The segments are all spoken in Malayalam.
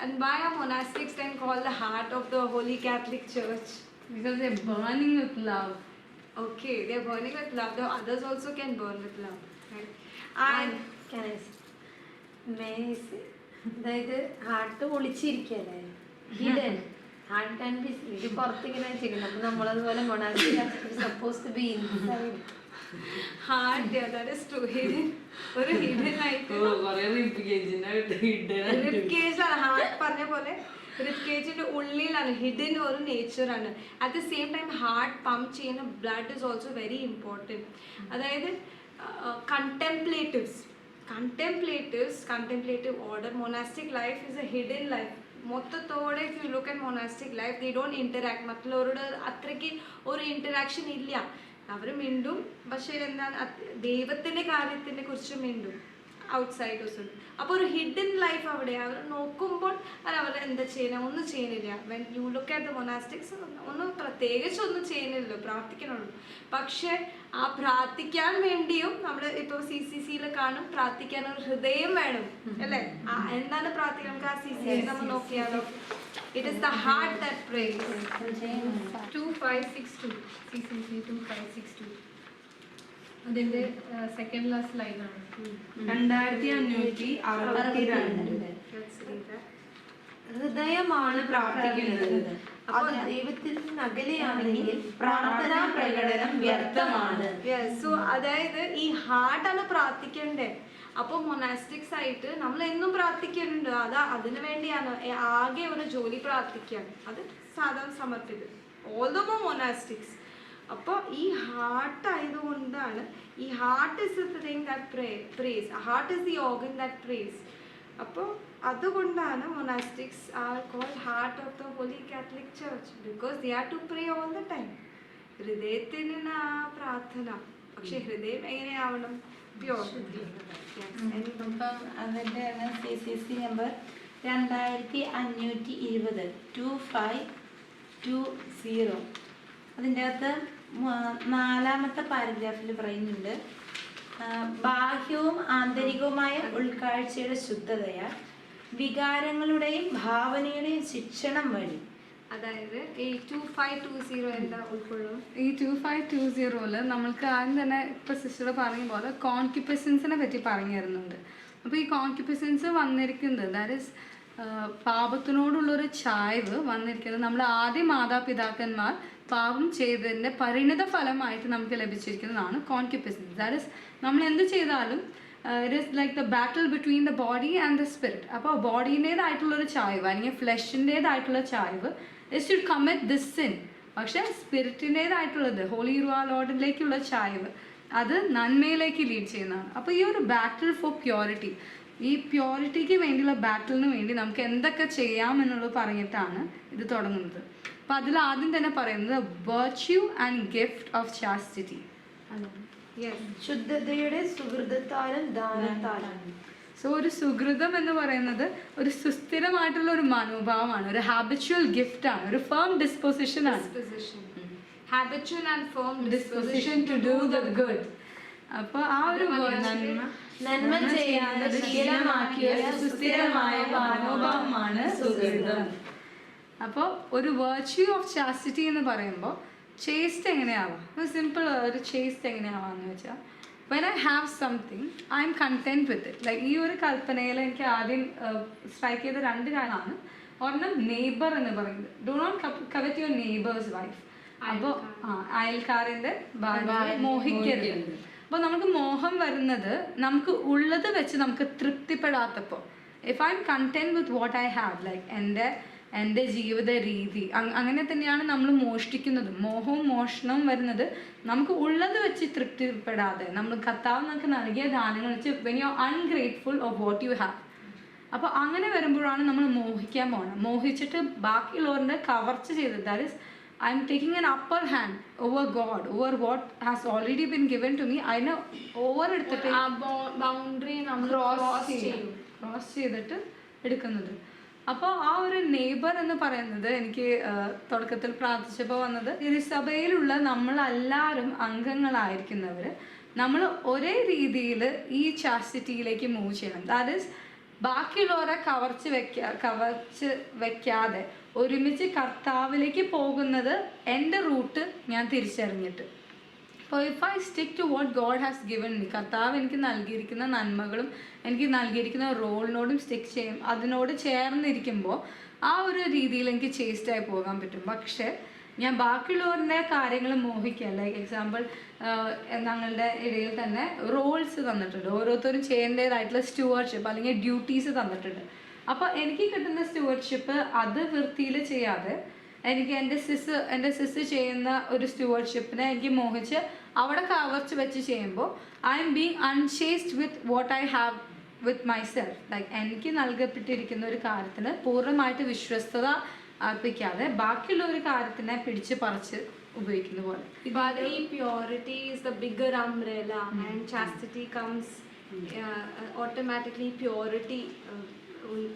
And why are monastics then called the heart of the Holy Catholic Church? Because they're burning with love. Okay, they're burning with love. The others also can burn with love. Right? And Can I say? അതായത് ഹാർട്ട് ഒളിച്ചിരിക്കല്ലേ ഹിഡൻ ഹാർട്ട് ആൻഡ് ഇത് പുറത്തിങ്ങനെ വെച്ചിരിക്കണം അപ്പൊ നമ്മളതുപോലെ suppose to be inside true. Hidden. ഒരു hidden ആയിട്ട് ഹാർട്ട് പറഞ്ഞ പോലെ റിപ്കേജിന്റെ ഉള്ളിലാണ്. ഹിഡൻ ഒരു നേച്ചറാണ് at the same time heart pump ചെയ്യുന്ന blood is also very important അതായത് contemplatives contemplatives contemplative order monastic life is a hidden life മൊത്തത്തോടെ if you look at monastic life the don't interact മറ്റുള്ളവരോട് അത്രയ്ക്ക് ഒരു ഇന്ററാക്ഷൻ ഇല്ല. അവർ മിണ്ടും. പക്ഷേ എന്താണ് ദൈവത്തിന്റെ കാര്യത്തിനെ കുറിച്ച് മിണ്ടും. ഔട്ട്സൈഡേഴ്സ് ഉണ്ട്. അപ്പോൾ ഒരു ഹിഡൻ ലൈഫ് അവിടെ അവർ നോക്കുമ്പോൾ അത് അവർ എന്താ ചെയ്യണം? ഒന്നും ചെയ്യുന്നില്ല when you look at the monastics ഒന്നും പ്രത്യേകിച്ച് ഒന്നും ചെയ്യുന്നില്ലല്ലോ പ്രാർത്ഥിക്കണുള്ളൂ. പക്ഷേ ആ പ്രാർത്ഥിക്കാൻ വേണ്ടിയും നമ്മൾ ഇപ്പോൾ സി സി സിയിൽ കാണും. പ്രാർത്ഥിക്കാൻ ഒരു ഹൃദയം വേണം. അല്ലേ? എന്താണ് പ്രാർത്ഥിക്കാൻ? നമുക്ക് ആ സി സി നമ്മൾ നോക്കിയാലോ? Six two C C C two five six two അതിന്റെ സെക്കൻഡ് ലാസ്റ്റ് ലൈനാണ് രണ്ടായിരത്തി അഞ്ഞൂറ്റി അറുപത്തിരണ്ട് ഹൃദയമാണ് പ്രാർത്ഥിക്കുന്നത്. അപ്പോൾ ദൈവത്തിൽ നിന്ന് അകലെയാണെങ്കിൽ പ്രാർത്ഥനാ പ്രകടനം വ്യർത്ഥമാണ് സോ അതായത് ഈ ഹാർട്ടാണ് പ്രാർത്ഥിക്കേണ്ടത്. അപ്പോൾ മൊനാസ്റ്റിക്സ് ആയിട്ട് നമ്മൾ എന്നും പ്രാർത്ഥിക്കുന്നുണ്ട്. അത് അതിനു വേണ്ടിയാണ്. ആകെ ഒരു ജോലി പ്രാർത്ഥിക്കുകയാണ് അത് സാധാരണ സമർപ്പിത്. ഓൾദോ മൊനാസ്റ്റിക്സ് അപ്പോൾ ഈ ഹാർട്ട് ആയതുകൊണ്ടാണ് ഈ heart is the thing that pray praise heart is the organ that praise അപ്പോൾ അതുകൊണ്ടാണ് monastics are call heart of the holy Catholic church because the are to pray all the time ഹൃദയത്തിന് ആ പ്രാർത്ഥന. പക്ഷെ ഹൃദയം എങ്ങനെയാവണം? പ്യോർ ഇപ്പം അതിന്റെ സി സി സി നമ്പർ രണ്ടായിരത്തി അഞ്ഞൂറ്റി ഇരുപത് ടു ഫൈവ് ടു സീറോ അതിന്റെ അകത്ത് നാലാമത്തെ പാരഗ്രാഫിൽ പറയുന്നുണ്ട് ബാഹ്യവും ആന്തരികവുമായ ഉൾക്കാഴ്ചയുടെ ശുദ്ധതയാൽ വികാരങ്ങളുടെയും ഭാവനയുടെയും ശിക്ഷണം വഴി അതായത് ഈ ടു ഫൈവ് ടു എന്താ ഈ നമ്മൾക്ക് ആദ്യം തന്നെ ഇപ്പൊ സിസ്റ്റർ പറഞ്ഞ പോലെ പറ്റി പറഞ്ഞു തരുന്നുണ്ട് അപ്പോൾ ഈ കോൺക്യുപ്പസൻസ് വന്നിരിക്കുന്നത് ദാറ്റ് ഇസ് പാപത്തിനോടുള്ളൊരു ചായ്വ് വന്നിരിക്കുന്നത് നമ്മൾ ആദ്യ മാതാപിതാക്കന്മാർ പാപം ചെയ്തതിന്റെ പരിണിത ഫലമായിട്ട് നമുക്ക് ലഭിച്ചിരിക്കുന്നതാണ് കോൺക്യുപ്പസൻസ് ദാറ്റ് ഇസ് നമ്മൾ എന്ത് ചെയ്താലും it is like the battle between the body and the spirit അപ്പോൾ ബോഡീന്റേതായിട്ടുള്ളൊരു ചായ്വ് അല്ലെങ്കിൽ ഫ്ലഷിന്റേതായിട്ടുള്ള ചായ്വ് ഷുഡ് കമ്മിറ്റ് ദിസ് സിൻ പക്ഷേ സ്പിരിറ്റിന്റെതായിട്ടുള്ളത് ഹോളി റുവാ ലോഡിലേക്കുള്ള ചായവ് അത് നന്മയിലേക്ക് ലീഡ് ചെയ്യുന്നതാണ്. അപ്പോൾ ഈ ഒരു ബാറ്റിൽ ഫോർ പ്യോറിറ്റി ഈ പ്യോറിറ്റിക്ക് വേണ്ടിയുള്ള ബാറ്റിലിന് വേണ്ടി നമുക്ക് എന്തൊക്കെ ചെയ്യാം എന്നുള്ളത് പറഞ്ഞിട്ടാണ് ഇത് തുടങ്ങുന്നത്. അപ്പം അതിൽ ആദ്യം തന്നെ പറയുന്നത് virtue and gift of chastity ശുദ്ധതയുടെ സുഹൃതത്താലും ദാനത്താലും. സോ ഒരു സുഹൃതം എന്ന് പറയുന്നത് ഒരു സുസ്ഥിരമായിട്ടുള്ള ഒരു മനോഭാവമാണ് ഒരു ഹാബിച്വൽ ഗിഫ്റ്റ് ആണ് ഒരു ഫേം ഡിസ്പൊസിഷൻ ആണ്. അപ്പൊ habitual and firm disposition to do the good അപ്പോൾ ആ ഒരു നന്മ ചെയ്യാതെ ശീലമാക്കിയ സുസ്ഥിരമായ മനോഭാവമാണ് സുഹൃതം. അപ്പോൾ ഒരു വെർച്യൂ ഓഫ് ചാസ്റ്റിറ്റി എന്ന് പറയുമ്പോൾ ചേസ്റ്റ് എങ്ങനെയാവാം? സിമ്പിൾ ഒരു ചേസ്റ്റ് എങ്ങനെയാവാന്ന് വെച്ചാൽ when I have something I'm content with it like ഈ ഒരു കൽപ്പനയിൽ എനിക്ക് ആദ്യം സ്ട്രൈക്ക് ചെയ്ത രണ്ട് കാര്യമാണ് ഒരെണ്ണം നെയ്ബർ എന്ന് പറയുന്നത്. Do not covet your neighbour's wife അപ്പോൾ ആ അയൽക്കാരന്റെ ഭാര്യ മോഹിക്കരുത്. അപ്പോൾ നമുക്ക് മോഹം വരുന്നത് നമുക്ക് ഉള്ളത് വെച്ച് നമുക്ക് തൃപ്തിപ്പെടാത്തപ്പോൾ if I'm content with what I have like എന്റെ എന്റെ ജീവിത രീതി അങ്ങനെ തന്നെയാണ് നമ്മൾ മോഷ്ടിക്കുന്നത്. മോഹവും മോഷണവും വരുന്നത് നമുക്ക് ഉള്ളത് വെച്ച് തൃപ്തിപ്പെടാതെ. നമ്മൾ കർത്താവ് നമുക്ക് നൽകിയ ദാനങ്ങൾ വെച്ച് when you ungrateful of what you have അപ്പോൾ അങ്ങനെ വരുമ്പോഴാണ് നമ്മൾ മോഹിക്കാൻ പോകണം മോഹിച്ചിട്ട് ബാക്കിയുള്ളവരുടെ കവർച്ച ചെയ്ത് that is I'm taking an upper hand over God over what has already been given to me അതിനെ ഓവർ എടുത്തിട്ട് ബൗണ്ടറി നമ്മൾ ക്രോസ് ചെയ്യും. ക്രോസ് ചെയ്തിട്ട് എടുക്കുന്നത്. അപ്പോൾ ആ ഒരു നെയ്ബർ എന്ന് പറയുന്നത് എനിക്ക് തുടക്കത്തിൽ പ്രാർത്ഥിച്ചപ്പോൾ വന്നത് തിരുസഭയിലുള്ള നമ്മളെല്ലാവരും അംഗങ്ങളായിരിക്കുന്നവർ നമ്മൾ ഒരേ രീതിയിൽ ഈ ചാസ്റ്റിറ്റിയിലേക്ക് മൂവ് ചെയ്യണം. ദാറ്റ് ഈസ് ബാക്കിയുള്ളവരെ കവർച്ച് വെക്കാ കവർച്ച് വെക്കാതെ ഒരുമിച്ച് കർത്താവിലേക്ക് പോകുന്നത് എന്റെ റൂട്ട് ഞാൻ തിരിച്ചറിഞ്ഞിട്ട്. അപ്പോൾ if I stick to what God has given me കർത്താവ് എനിക്ക് നൽകിയിരിക്കുന്ന നന്മകളും എനിക്ക് നൽകിയിരിക്കുന്ന റോളിനോടും സ്റ്റിക്ക് ചെയ്യും അതിനോട് ചേർന്നിരിക്കുമ്പോൾ ആ ഒരു രീതിയിൽ എനിക്ക് ചേസ്റ്റായി പോകാൻ പറ്റും. പക്ഷേ ഞാൻ ബാക്കിയുള്ളവരുടെ കാര്യങ്ങൾ മോഹിക്കുക ലൈക്ക് എക്സാമ്പിൾ ഞങ്ങളുടെ ഇടയിൽ തന്നെ റോൾസ് തന്നിട്ടുണ്ട്. ഓരോരുത്തരും ചെയ്യേണ്ടതായിട്ടുള്ള സ്റ്റുവർഷിപ്പ് അല്ലെങ്കിൽ ഡ്യൂട്ടീസ് തന്നിട്ടുണ്ട്. അപ്പോൾ എനിക്ക് കിട്ടുന്ന സ്റ്റുവർഷിപ്പ് അത് വൃത്തിയിൽ ചെയ്യാതെ എനിക്ക് എന്റെ സിസ് എന്റെ സിസ് ചെയ്യുന്ന ഒരു സ്റ്റുവർഷിപ്പിനെ എനിക്ക് മോഹിച്ച് അവിടെ കവർച്ച് വെച്ച് ചെയ്യുമ്പോൾ I'm being unchaste with what I have with myself like എനിക്ക് നൽകപ്പെട്ടിരിക്കുന്ന ഒരു കാര്യത്തിന് പൂർണമായിട്ട് വിശ്വസ്തത അർപ്പിക്കാതെ ബാക്കിയുള്ള ഒരു കാര്യത്തിനെ പിടിച്ച് പറിച്ച് ഉപയോഗിക്കുന്ന പോലെ. Purity is the and chastity comes automatically comes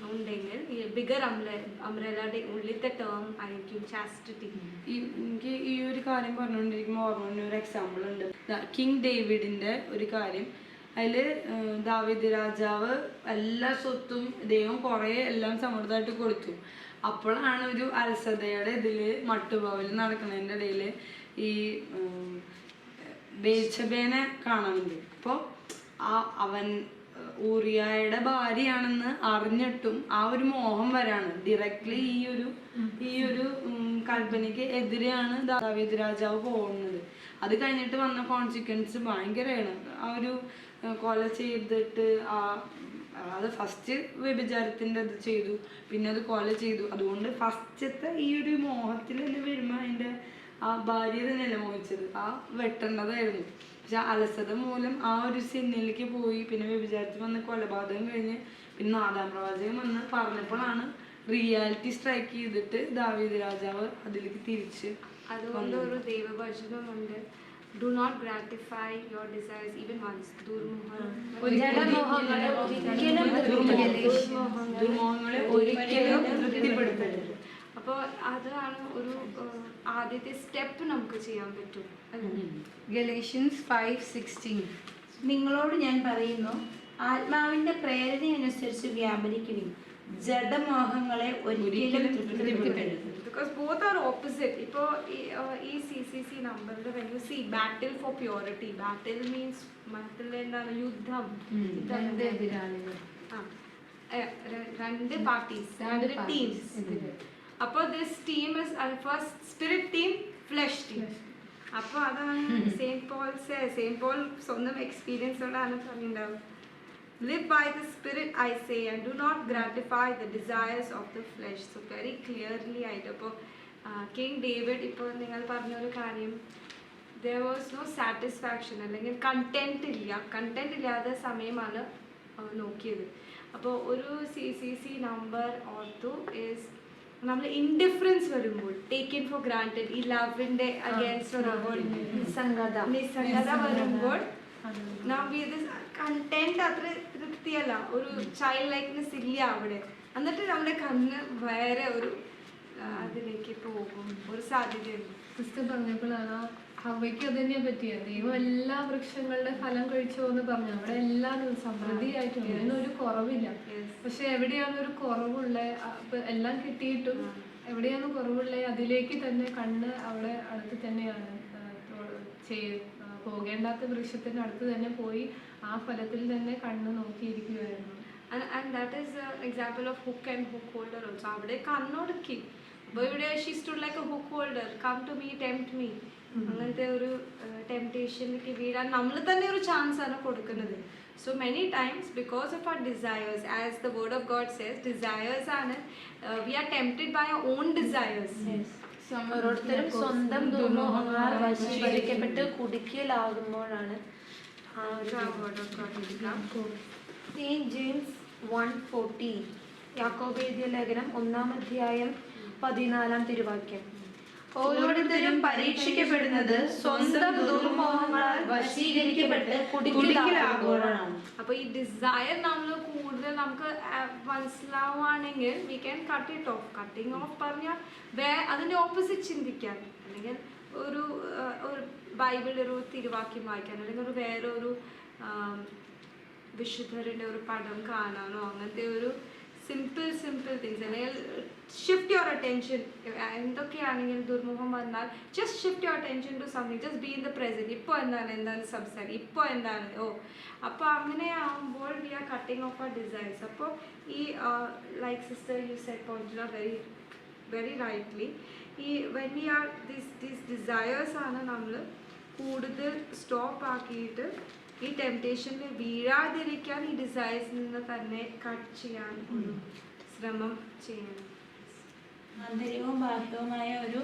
ഉണ്ടെങ്കിൽ ഈ ബിഗർ അംബ്രലയുടെ ഉള്ളിലത്തെ ടേം ആയിരിക്കും ചാസ്റ്റിറ്റി എനിക്ക് ഈ ഒരു കാര്യം പറഞ്ഞുകൊണ്ടിരിക്കുമ്പോൾ ഓർമ്മ ഒരു എക്സാമ്പിൾ ഉണ്ട്. കിങ് ഡേവിഡിന്റെ ഒരു കാര്യം. അതിൽ ദാവിദ് രാജാവ് എല്ലാ സ്വത്തും ദൈവം കുറേ എല്ലാം സമൃദ്ധമായിട്ട് കൊടുത്തു. അപ്പോഴാണ് ഒരു അലസതയുടെ ഇതിൽ മട്ടുപാവിൽ നടക്കുന്നതിന്റെ ഇടയിൽ ഈ ബേച്ചബേനെ കാണുന്നുണ്ട് അപ്പോൾ ആ അവൻ ഊറിയായുടെ ഭാര്യയാണെന്ന് അറിഞ്ഞിട്ടും ആ ഒരു മോഹം വരാണ്. ഡയറക്റ്റ്ലി ഈ ഒരു ഈ ഒരു കൽപ്പനയ്ക്ക് എതിരെയാണ് ദാവീദ് രാജാവ് പോകുന്നത്. അത് കഴിഞ്ഞിട്ട് വന്ന കോൺസിക്വൻസ് ഭയങ്കരമാണ്. ആ ഒരു കൊല ചെയ്തിട്ട് ആ അത് ഫസ്റ്റ് വ്യഭിചാരത്തിന്റെ അത് ചെയ്തു. പിന്നെ അത് കൊല ചെയ്തു. അതുകൊണ്ട് ഫസ്റ്റത്തെ ഈ ഒരു മോഹത്തിൽ തന്നെ വരുമ്പോൾ അതിന്റെ ആ ഭാര്യ തന്നെയല്ലേ മോഹിച്ചത്? ആ വെട്ടേണ്ടതായിരുന്നു. പക്ഷെ അലസത മൂലം ആ ഒരു സിനിമയിലേക്ക് പോയി. പിന്നെ വ്യഭിചാരത്തിൽ വന്ന് കൊലപാതകം കഴിഞ്ഞ് പിന്നെ നാദാം പ്രവാചകം വന്ന് പറഞ്ഞപ്പോഴാണ് റിയാലിറ്റി സ്ട്രൈക്ക് ചെയ്തിട്ട് ദാവീദ് രാജാവ് അതിലേക്ക് തിരിച്ച് അതുകൊണ്ട് ഒരു ദൈവഭജനമുണ്ട് do not gratify your desires even once ദുർമുഖം ജഡമോഹങ്ങളെ ഒരിക്കലും തൃപ്തിപ്പെടുത്തില്ല. ദുർമോഹങ്ങളെ ഒരിക്കലും തൃപ്തിപ്പെടുത്തരുത്. അപ്പോൾ അതാണ് ഒരു ആദ്യത്തെ സ്റ്റെപ്പ് നമുക്ക് ചെയ്യാൻ പറ്റും. Galatians five sixteen. നിങ്ങളോട് ഞാൻ പറയുന്നു ആത്മാവിന്റെ പ്രേരണയനുസരിച്ച് വ്യാപരിക്കുകയും ജഡമോഹങ്ങളെ ഒരിക്കലും തൃപ്തിപ്പെടുത്തരുത്. ഇപ്പോൾ ഈ ഈ സി സി സി നമ്പറിൽ when you see battle for purity battle means battle എന്താണ്? യുദ്ധം. യുദ്ധം രണ്ട് പാർട്ടീസ് രണ്ട് ടീംസ്. അപ്പോൾ this team is first spirit team flesh team അപ്പോൾ അതാണ് സെയിന്റ് പോൾസ് സെയിന്റ് പോൾ സ്വന്തം എക്സ്പീരിയൻസോടാണ് പറഞ്ഞിട്ടുണ്ടാവും live by the spirit I say and do not gratify the desires of the flesh so very clearly ആയിട്ട് അപ്പോൾ കിങ് ഡേവിഡ് ഇപ്പോൾ നിങ്ങൾ പറഞ്ഞൊരു കാര്യം. ദർ വാസ് നോ സാറ്റിസ്ഫാക്ഷൻ അല്ലെങ്കിൽ കണ്ടന്റ് ഇല്ല. കണ്ടന്റ് ഇല്ലാത്ത സമയമാണ് നോക്കിയത്. അപ്പോൾ ഒരു സി സി സി നമ്പർ ഓർത്തു ഈസ് നമ്മൾ ഇൻഡിഫറൻസ് വരുമ്പോൾ ടേക്കൻ ഫോർ ഗ്രാന്റഡ് ഈ ലവിന്റെ അഗേൻസ്റ്റ് വരുമ്പോൾ നിസ്സംഗത. നിസ്സംഗത വരുമ്പോൾ നാം ഇത് കണ്ടന്റ് അത്ര തൃപ്തിയല്ല. ഒരു ചൈൽഡ് ലൈക്നെസ് ഇല്ല അവിടെ. എന്നിട്ട് നമ്മുടെ കണ്ണ് വേറെ ഒരു അതിലേക്ക് പോകും. ഒരു സാധ്യതയുണ്ട്. സിസ്റ്റർ പറഞ്ഞപ്പോഴാണ് ഹവയ്ക്ക് അത് തന്നെയാ പറ്റിയത് ദൈവം എല്ലാ വൃക്ഷങ്ങളുടെ ഫലം കഴിച്ചോ എന്ന് പറഞ്ഞു. അവിടെ എല്ലാം സമൃദ്ധിയായിട്ടുണ്ട് ഒരു കുറവില്ല. പക്ഷെ എവിടെയാണ് ഒരു കുറവുള്ള എല്ലാം കിട്ടിയിട്ടും എവിടെയാണ് കുറവുള്ള അതിലേക്ക് തന്നെ കണ്ണ് അവിടെ അടുത്ത് തന്നെയാണ് പോകേണ്ടാത്ത വൃക്ഷത്തിന്റെ അടുത്ത് തന്നെ പോയി ആ ഫലത്തിൽ തന്നെ കണ്ണ് നോക്കിയിരിക്കുകയായിരുന്നു and that an example of hook and hook holder also. അവിടെ കണ്ണൊടുക്കി. അപ്പോൾ ഇവിടെ she stood like a hook holder come to me tempt me അങ്ങനത്തെ ഒരു ടെംപ്റ്റേഷനിലേക്ക് വീഴാൻ നമ്മൾ തന്നെ ഒരു ചാൻസ് ആണ് കൊടുക്കുന്നത്. So many times because of our desires as the word of God says desires ആണ് we are tempted by our own desires ഓരോരുത്തരും സ്വന്തം വശീകരിക്കപ്പെട്ട് കുടുക്കിയലാകുമ്പോഴാണ് ജെയിംസ് വൺ ഫോർട്ടീൻ യാക്കോബേദ്യ ലേഖനം ഒന്നാം അധ്യായം പതിനാലാം തിരുവാക്യം. ഓരോരുത്തരും പരീക്ഷിക്കപ്പെടുന്നത് സ്വന്തം ദുർമോഹങ്ങളാൽ വശീകരിക്കപ്പെട്ട് കുടിക്കലാകുമ്പോഴാണ് അപ്പൊ ഈ ഡിസയർ നമ്മൾ കൂടുതൽ നമുക്ക് മനസ്സിലാവുകയാണെങ്കിൽ we can cut it off cutting off പറഞ്ഞാൽ വേ അതിന്റെ ഓപ്പോസിറ്റ് ചിന്തിക്കാൻ. അല്ലെങ്കിൽ ഒരു ഒരു ബൈബിൾ ഒരു തിരുവാക്യം വായിക്കാൻ അല്ലെങ്കിൽ ഒരു വേറെ ഒരു വിശുദ്ധരുടെ ഒരു പടം കാണാനോ അങ്ങനത്തെ ഒരു സിമ്പിൾ സിമ്പിൾ തിങ്സ് അല്ലെങ്കിൽ ഷിഫ്റ്റ് യുവർ അറ്റൻഷൻ എന്തൊക്കെയാണെങ്കിലും ദുർമുഖം വന്നാൽ just shift your attention to something just be in the present ഇപ്പോൾ എന്താണ്? എന്താണ് സംസാരം? ഇപ്പോൾ എന്താണ്? ഓ അപ്പോൾ അങ്ങനെ ആകുമ്പോൾ we are cutting off our designs അപ്പോൾ ഈ like sister you set point very very rightly ഈ when we are this this ഡിസയേഴ്സാണ് നമ്മൾ കൂടുതൽ സ്റ്റോപ്പ് ആക്കിയിട്ട് ഈ ടെംപ്റ്റേഷനിൽ വീഴാതിരിക്കാൻ ഈ ഡിസൈസ് നിന്ന് തന്നെ കട്ട് ചെയ്യാൻ ഒരു ശ്രമം ചെയ്യണം. ആന്തരികവും ബാഹ്യവുമായ ഒരു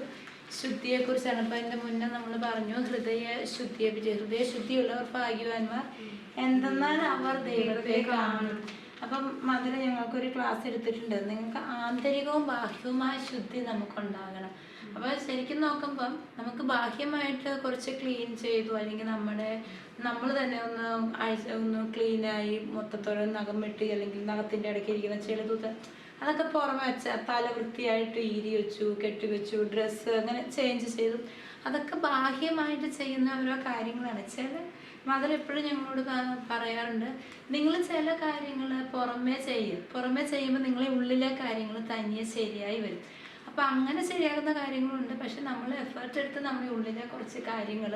ശുദ്ധിയെക്കുറിച്ചാണ്. ഇപ്പം എന്റെ മുന്നേ നമ്മൾ പറഞ്ഞു ഹൃദയ ശുദ്ധിയെ പറ്റി ഹൃദയ ശുദ്ധിയുള്ളവർ ഭാഗ്യവാന്മാർ. എന്തെന്നാൽ അവർ ദൈവത്തെ കാണും. അപ്പം മധുര ഞങ്ങൾക്കൊരു ക്ലാസ് എടുത്തിട്ടുണ്ട്. നിങ്ങൾക്ക് ആന്തരികവും ബാഹ്യവുമായ ശുദ്ധി നമുക്കുണ്ടാകണം. അപ്പോൾ ശരിക്കും നോക്കുമ്പം നമുക്ക് ബാഹ്യമായിട്ട് കുറച്ച് ക്ലീൻ ചെയ്തു അല്ലെങ്കിൽ നമ്മുടെ നമ്മൾ തന്നെ ഒന്ന് ആഴ്ച ഒന്ന് ക്ലീനായി മൊത്തത്തോടെ നഖം വെട്ടി അല്ലെങ്കിൽ നഖത്തിന്റെ ഇടയ്ക്ക് ഇരിക്കുന്ന ചെളിതൂത്ത് അതൊക്കെ പുറമെ വെച്ച തല വൃത്തിയായിട്ട് ഈരി വെച്ചു കെട്ടി വെച്ചു ഡ്രസ്സ് അങ്ങനെ ചേഞ്ച് ചെയ്തു. അതൊക്കെ ബാഹ്യമായിട്ട് ചെയ്യുന്ന ഓരോ കാര്യങ്ങളാണ്. ചില മദർ എപ്പോഴും ഞങ്ങളോട് പറയാറുണ്ട് നിങ്ങൾ ചില കാര്യങ്ങൾ പുറമേ ചെയ്യും. പുറമേ ചെയ്യുമ്പോൾ നിങ്ങളെ ഉള്ളിലെ കാര്യങ്ങൾ തനിയെ ശരിയായി വരും. അപ്പം അങ്ങനെ ശരിയാകുന്ന കാര്യങ്ങളുണ്ട്. പക്ഷെ നമ്മൾ എഫേർട്ട് എടുത്ത് നമ്മുടെ ഉള്ളിലെ കുറച്ച് കാര്യങ്ങൾ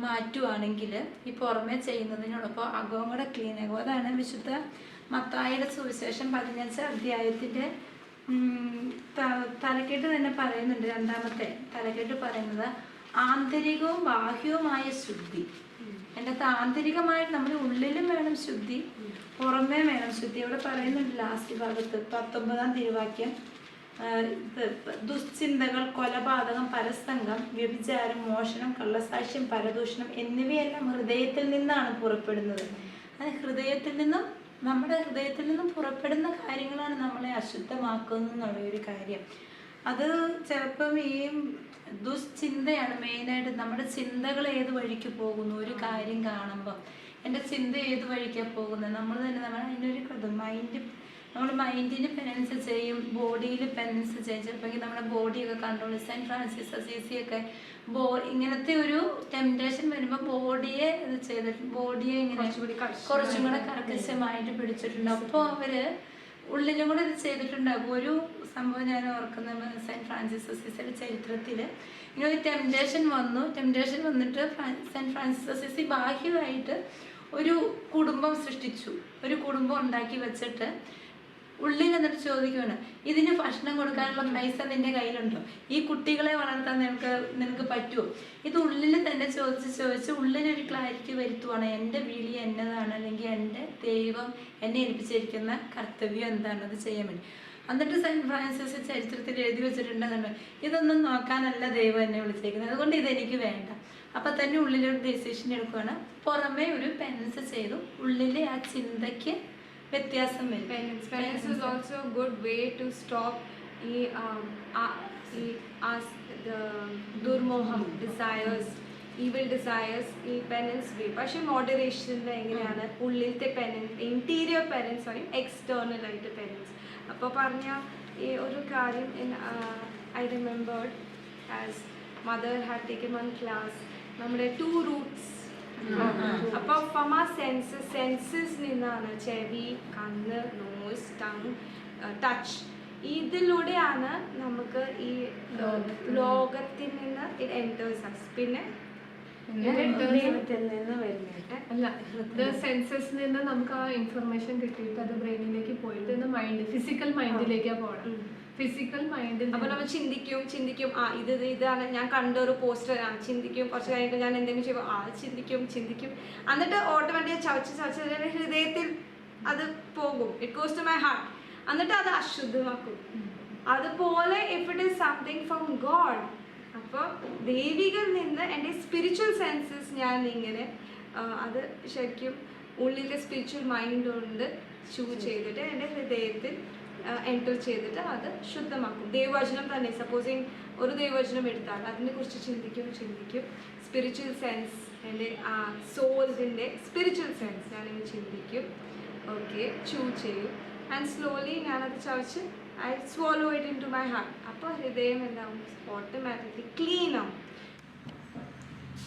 മാറ്റുവാണെങ്കിൽ ഈ പുറമേ ചെയ്യുന്നതിനോടൊപ്പം അകവും കൂടെ ക്ലീൻ ആകും അതാണ് വിശുദ്ധ മത്തായുടെ സുവിശേഷം പതിനഞ്ച് അധ്യായത്തിന്റെ തലക്കെട്ട് തന്നെ പറയുന്നുണ്ട് രണ്ടാമത്തെ. തലക്കെട്ട് പറയുന്നത് ആന്തരികവും ബാഹ്യവുമായ ശുദ്ധി. എന്റെ ആന്തരികമായിട്ട് നമ്മുടെ ഉള്ളിലും വേണം ശുദ്ധി പുറമേ വേണം ശുദ്ധി. ഇവിടെ പറയുന്നുണ്ട് ലാസ്റ്റ് ഭാഗത്ത് പത്തൊമ്പതാം തിരുവാക്യം. ദുശ്ചിന്തകൾ കൊലപാതകം പരസംഗം വ്യഭിചാരം മോഷണം കള്ളസാക്ഷ്യം പരദൂഷണം എന്നിവയെല്ലാം ഹൃദയത്തിൽ നിന്നാണ് പുറപ്പെടുന്നത്. അത് ഹൃദയത്തിൽ നിന്നും നമ്മുടെ ഹൃദയത്തിൽ നിന്നും പുറപ്പെടുന്ന കാര്യങ്ങളാണ് നമ്മളെ അശുദ്ധമാക്കുന്നത് എന്നുള്ള ഒരു കാര്യം. അത് ചിലപ്പം ഈ ദുശ്ചിന്തയാണ് മെയിനായിട്ട്. നമ്മുടെ ചിന്തകൾ ഏത് വഴിക്ക് പോകുന്നു? ഒരു കാര്യം കാണുമ്പോൾ എന്റെ ചിന്ത ഏത് വഴിക്കാണ് പോകുന്നത്? നമ്മൾ തന്നെ നമ്മൾ അതിനൊരു കൃതം മൈൻഡ് നമ്മൾ മൈൻഡിന് പെനൻസ് ചെയ്യും. ബോഡിയിൽ പെനൻസ് ചെയ്യും. ചിലപ്പോൾ നമ്മുടെ ബോഡിയൊക്കെ കൺട്രോൾ സെന്റ് ഫ്രാൻസിസ് അസീസി ഒക്കെ ബോ ഇങ്ങനത്തെ ഒരു ടെംപ്റ്റേഷൻ വരുമ്പോൾ ബോഡിയെ ഇത് ചെയ്തിട്ട് ബോഡിയെ ഇങ്ങനെ കുറച്ചും കൂടെ കർക്കശമായിട്ട് പിടിച്ചിട്ടുണ്ട്. അപ്പോൾ അവർ ഉള്ളിലും കൂടെ ഇത് ചെയ്തിട്ടുണ്ടാകും. ഒരു സംഭവം ഞാൻ ഓർക്കുന്ന സെന്റ് ഫ്രാൻസിസ് അസീസിയുടെ ചരിത്രത്തിൽ ഇങ്ങനെ ഒരു ടെംപ്റ്റേഷൻ വന്നു. ടെംപ്റ്റേഷൻ വന്നിട്ട് സെന്റ് ഫ്രാൻസിസ് അസീസി ബാഹ്യമായിട്ട് ഒരു കുടുംബം സൃഷ്ടിച്ചു. ഒരു കുടുംബം ഉണ്ടാക്കി വെച്ചിട്ട് ഉള്ളിൽ എന്നിട്ട് ചോദിക്കുകയാണ് ഇതിന് ഭക്ഷണം കൊടുക്കാനുള്ള പൈസ നിന്റെ കയ്യിലുണ്ടോ? ഈ കുട്ടികളെ വളർത്താൻ നിനക്ക് നിനക്ക് പറ്റുമോ ഇത് ഉള്ളിൽ തന്നെ ചോദിച്ച് ചോദിച്ച് ഉള്ളിലൊരു ക്ലാരിറ്റി വരുത്തുവാണ് എന്റെ വിളി എന്നതാണ് അല്ലെങ്കിൽ എന്റെ ദൈവം എന്നെ ഏൽപ്പിച്ചിരിക്കുന്ന കർത്തവ്യം എന്താണ് അത് ചെയ്യാൻ വേണ്ടി. എന്നിട്ട് സെന്റ് ഫ്രാൻസിസ് ചരിത്രത്തിൽ എഴുതി വെച്ചിട്ടുണ്ടെന്നുണ്ട്. ഇതൊന്നും നോക്കാനല്ല ദൈവം എന്നെ വിളിച്ചേക്കുന്നത്. അതുകൊണ്ട് ഇതെനിക്ക് വേണ്ട. അപ്പം തന്നെ ഉള്ളിലൊരു ഡെസിഷൻ എടുക്കുകയാണ് പുറമേ ഒരു പെൻസ് ചെയ്തു. ഉള്ളിലെ ആ ചിന്തയ്ക്ക് വ്യത്യാസം വരും. Is good way to stop ഈ ഈ ദുർമോഹം ഡിസയേഴ്സ് ഈ പെനൻസ് വേ പക്ഷെ മോഡറേഷനിൽ എങ്ങനെയാണ്? ഉള്ളിലത്തെ പെനൻസ് ഇന്റീരിയർ പെനൻസ് പറയും എക്സ്റ്റേർണൽ ആയിട്ട് പെനൻസ് അപ്പോൾ പറഞ്ഞ ഈ ഒരു കാര്യം I remembered as mother had taken one class നമ്മുടെ ടു റൂട്ട്സ് അപ്പൊ ഫ്രം ആ സെൻസസ് സെൻസസ് നിന്നാണ് ചെവി കണ്ണ് നോസ് ടങ് ടച്ച് ഇതിലൂടെയാണ് നമുക്ക് ഈ ലോകത്തിൽ നിന്ന് ഇറ്റ് എന്റേഴ്സ് അസ് പിന്നെ അല്ല സെൻസസ് നിന്ന് നമുക്ക് ആ ഇൻഫർമേഷൻ കിട്ടിയിട്ട് അത് ബ്രെയിനിലേക്ക് പോയിട്ട് മൈൻഡ് ഫിസിക്കൽ മൈൻഡിലേക്കാ പോകണം ഫിസിക്കൽ മൈൻഡ് അപ്പൊ നമ്മൾ ചിന്തിക്കും ചിന്തിക്കും. ആ ഇത് ഇത് ഇതാണ് ഞാൻ കണ്ട ഒരു പോസ്റ്റർ ആ ചിന്തിക്കും. കുറച്ച് കഴിഞ്ഞിട്ട് ഞാൻ എന്തെങ്കിലും ചെയ്യുമ്പോൾ ആ ചിന്തിക്കും ചിന്തിക്കും. എന്നിട്ട് ഓട്ടോമാറ്റിക് ചവച്ച് ചവച്ച് ഹൃദയത്തിൽ അത് പോകും. It goes to my heart എന്നിട്ട് അത് അശുദ്ധമാക്കും. അതുപോലെ if it is something from God അപ്പോൾ ദേവികൾ നിന്ന് എന്റെ സ്പിരിച്വൽ സെൻസസ് ഞാൻ ഇങ്ങനെ അത് ശരിക്കും ഉള്ളിലെ സ്പിരിച്വൽ മൈൻഡ് കൊണ്ട് ചൂ ചെയ്തിട്ട് എന്റെ ഹൃദയത്തിൽ എന്റർ ചെയ്തിട്ട് അത് ശുദ്ധമാക്കും. ദൈവവചനം തന്നെ സപ്പോസിങ് ഒരു ദൈവവചനം എടുത്താൽ അതിനെക്കുറിച്ച് ചിന്തിക്കും ചിന്തിക്കും. സ്പിരിച്വൽ സെൻസ് എന്റെ ആ സോൾസിന്റെ സ്പിരിച്വൽ സെൻസ് ഞാനിങ്ങനെ ചിന്തിക്കും. ഓക്കെ ചൂ ചെയ്യും. ആൻഡ് സ്ലോലി ഞാനത് ചവച്ച് I swallow it into my heart അപ്പോൾ ഹൃദയം എന്താവും? ഓട്ടോമാറ്റിക്കലി ക്ലീൻ ആവും.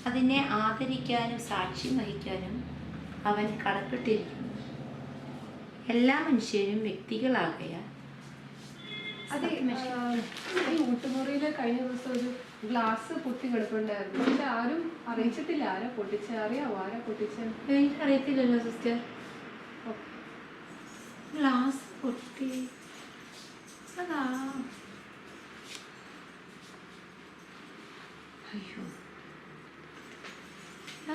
അതിനെ ആദരിക്കാനും സാക്ഷ്യം വഹിക്കാനും അവൻ കടപ്പെട്ടിരിക്കുന്നു. എല്ലാ മനുഷ്യരും വ്യക്തികളാകയാൽ അതെ ഈ ഊട്ടുമുറിയിൽ കഴിഞ്ഞ ദിവസം ഒരു ഗ്ലാസ് പൊട്ടി കിടപ്പുണ്ടായിരുന്നു. പക്ഷെ ആരും അറിയിച്ചിട്ടില്ല. ആരാ പൊട്ടിച്ച അറിയാവോ? ആരാ പൊട്ടിച്ച എനിക്കറിയത്തില്ലല്ലോ സിസ്റ്റർ ഗ്ലാസ് പൊട്ടി അതാ അയ്യോ.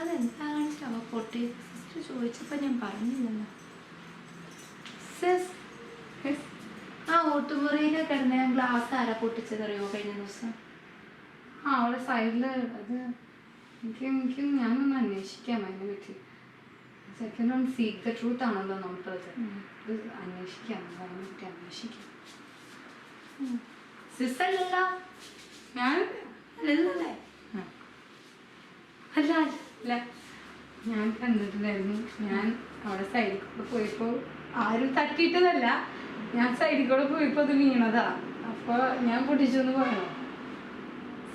അതെന്താ കാണിച്ചാവോ പൊട്ടി. സിസ്റ്റർ ചോദിച്ചപ്പോൾ ഞാൻ പറഞ്ഞില്ലല്ലോ. സിസ് ആ ഓട്ടുമുറിയിൽ കിടന്ന ഗ്ലാസ് ആരാ പൊട്ടിച്ചതറിയോ കഴിഞ്ഞ ദിവസം? ആ അവിടെ സൈഡിൽ അത് എനിക്ക് എനിക്ക് ഞാനൊന്ന് അന്വേഷിക്കാം അതിനെ പറ്റി. Second one seek the truth ആണല്ലോ ഇത് അന്വേഷിക്കാം. അതിനെ പറ്റി അന്വേഷിക്കാം. അല്ലല്ലോ ഞാൻ? അല്ലല്ലേ അല്ല അല്ല. ഞാൻ കണ്ടിട്ടില്ലായിരുന്നു ഞാൻ അവിടെ സൈഡിൽ കൂടെ പോയപ്പോൾ ആരും തട്ടിയിട്ടതല്ല. ഞാൻ സൈഡിൽ കൂടെ പോയപ്പോൾ അത് വീണതാ. അപ്പോൾ ഞാൻ പൊട്ടിച്ചു എന്ന് പറഞ്ഞു.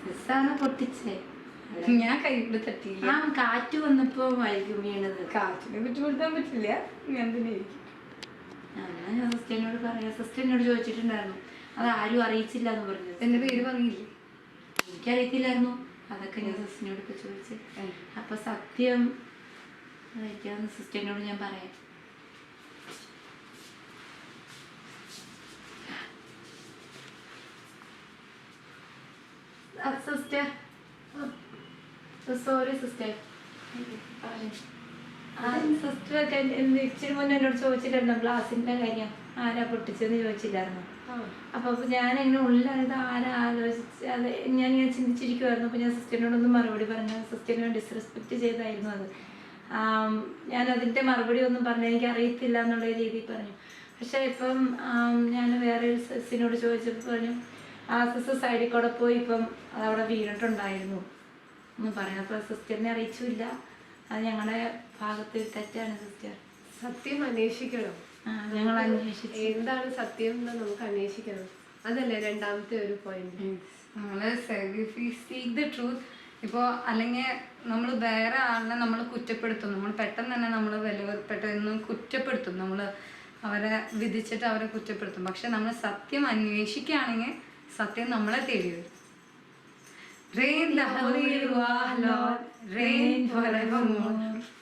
സിസ്സാണ് പൊട്ടിച്ചേ? ഞാൻ കൈ കൂടെ തട്ടിയില്ല. ആ കാറ്റ് വന്നപ്പോ ആയിരിക്കും വീണത്. കാറ്റിനെ പറ്റി കൊടുത്താൻ പറ്റില്ല. ഞാൻ തന്നെ ഇരിക്കും. ഞാൻ സിസ്റ്ററിനോട് പറയാം. സിസ്റ്ററിനോട് ചോദിച്ചിട്ടുണ്ടായിരുന്നു. അത് ആരും അറിയിച്ചില്ല എന്ന് പറഞ്ഞു എന്റെ പേര് പറഞ്ഞില്ലേ? എനിക്കറിയത്തില്ലായിരുന്നു. അതൊക്കെ ഞാൻ സിസ്റ്ററിനോട് ഇപ്പൊ ചോദിച്ച്. അപ്പൊ സത്യം അതായിരിക്കാന്ന് സിസ്റ്ററിനോട് ഞാൻ പറയാം. സിസ്റ്റർ. സോറി സിസ്റ്റർ സിസ്റ്റർ ഇച്ചിരി മുന്നേ എന്നോട് ചോദിച്ചിട്ടുണ്ടോ ഗ്ലാസിന്റെ കാര്യം. ആരാ പൊട്ടിച്ചെന്ന് ചോദിച്ചില്ലായിരുന്നു. അപ്പൊ അപ്പൊ ഞാൻ ഇങ്ങനെ ഉള്ളിലായത് ആരാ ആലോചിച്ച് അത് ഞാൻ ഇങ്ങനെ ചിന്തിച്ചിരിക്കുമായിരുന്നു അപ്പൊ ഞാൻ സിസ്റ്ററിനോടൊന്നും മറുപടി പറഞ്ഞു സിസ്റ്ററിനെ ഡിസ്റെസ്പെക്ട് ചെയ്തായിരുന്നു അത്. ആം, ഞാൻ അതിന്റെ മറുപടി ഒന്നും പറഞ്ഞു എനിക്ക് അറിയത്തില്ല എന്നുള്ള രീതിയിൽ പറഞ്ഞു. പക്ഷെ ഇപ്പം ഞാൻ വേറെ ഒരു സിസ്റ്ററിനോട് ചോദിച്ചപ്പോൾ പറഞ്ഞു ആ സിസ് സൈഡിൽ കൂടെ പോയി ഇപ്പം അതവിടെ വീണിട്ടുണ്ടായിരുന്നു എന്ന് പറഞ്ഞു. അപ്പോൾ സിസ്റ്ററിനെ അറിയിച്ചില്ല അത് ഞങ്ങളുടെ ഭാഗത്ത് തെറ്റാണ് സിസ്റ്റർ. സത്യം അന്വേഷിക്കണം. ഞങ്ങൾ അന്വേഷിച്ചു എന്താണ് സത്യം എന്ന് നമുക്ക് അന്വേഷിക്കണം. അതല്ലേ രണ്ടാമത്തെ ഒരു പോയിന്റ് നമ്മൾ സീക്ക് ദ ട്രൂത്ത് ഇപ്പോൾ അല്ലെങ്കിൽ നമ്മൾ വേറെ ആളിനെ നമ്മൾ കുറ്റപ്പെടുത്തും. നമ്മൾ പെട്ടെന്ന് തന്നെ നമ്മൾ വിലപ്പെട്ടതെന്ന് കുറ്റപ്പെടുത്തും. നമ്മൾ അവരെ വിധിച്ചിട്ട് അവരെ കുറ്റപ്പെടുത്തും. പക്ഷെ നമ്മൾ സത്യം അന്വേഷിക്കുകയാണെങ്കിൽ സത്യം നമ്മളെ തേടി വരും Reign the holy Ruah, Lord, reign forevermore.